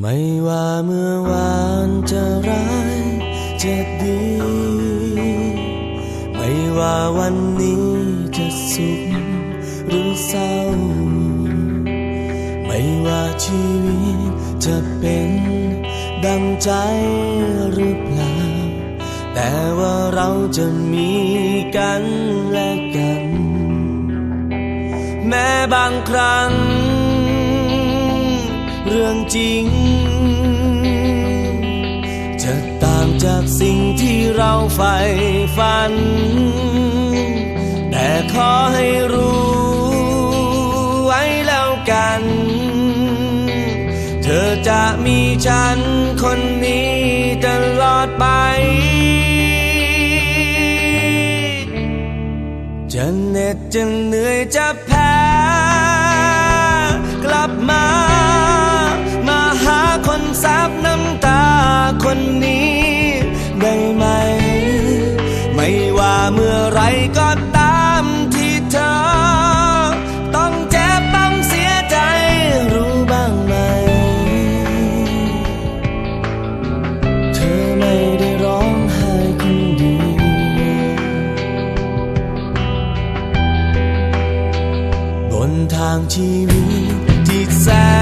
ไม่ว่าเมื่อวานจะร้ายจะดี ไม่ว่าวันนี้จะสุขหรือเศร้า ไม่ว่าชีวิตจะเป็นดังใจหรือเปล่า แต่ว่าเราจะมีกันและกัน แม้บางครั้ง เรื่องจริง จะต่างจากสิ่งที่เราใฝ่ฝัน แต่ขอให้รู้ไว้แล้วกัน เธอจะมีฉันคนนี้ตลอดไป จะเหน็ดจะเหนื่อยจะแพ้ ทางชีวิตที่แสน